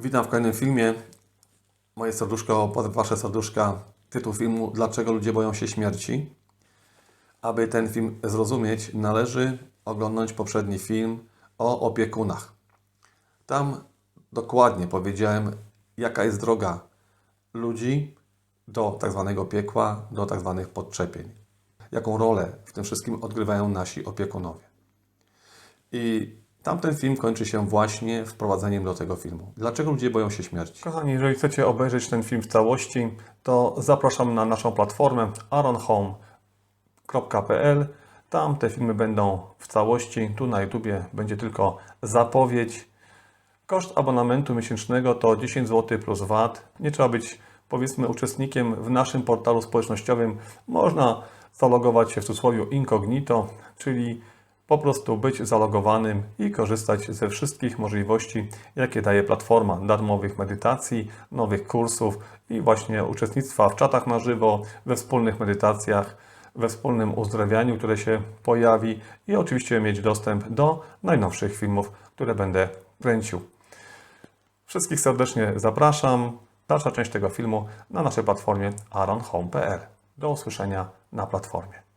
Witam w kolejnym filmie. Moje serduszko pod Wasze serduszka. Tytuł filmu Dlaczego ludzie boją się śmierci? Aby ten film zrozumieć, należy oglądać poprzedni film o opiekunach. Tam dokładnie powiedziałem, jaka jest droga ludzi do tak zwanego piekła, do tak zwanych podczepień. Jaką rolę w tym wszystkim odgrywają nasi opiekunowie. I tamten film kończy się właśnie wprowadzeniem do tego filmu. Dlaczego ludzie boją się śmierci? Kochani, jeżeli chcecie obejrzeć ten film w całości, to zapraszam na naszą platformę aronhome.pl. Tam te filmy będą w całości. Tu na YouTubie będzie tylko zapowiedź. Koszt abonamentu miesięcznego to 10 zł plus VAT. Nie trzeba być, powiedzmy, uczestnikiem w naszym portalu społecznościowym. Można zalogować się w cudzysłowie incognito, czyli po prostu być zalogowanym i korzystać ze wszystkich możliwości, jakie daje platforma darmowych medytacji, nowych kursów i właśnie uczestnictwa w czatach na żywo, we wspólnych medytacjach, we wspólnym uzdrawianiu, które się pojawi i oczywiście mieć dostęp do najnowszych filmów, które będę kręcił. Wszystkich serdecznie zapraszam. Dalsza część tego filmu na naszej platformie aronhome.pl. Do usłyszenia na platformie.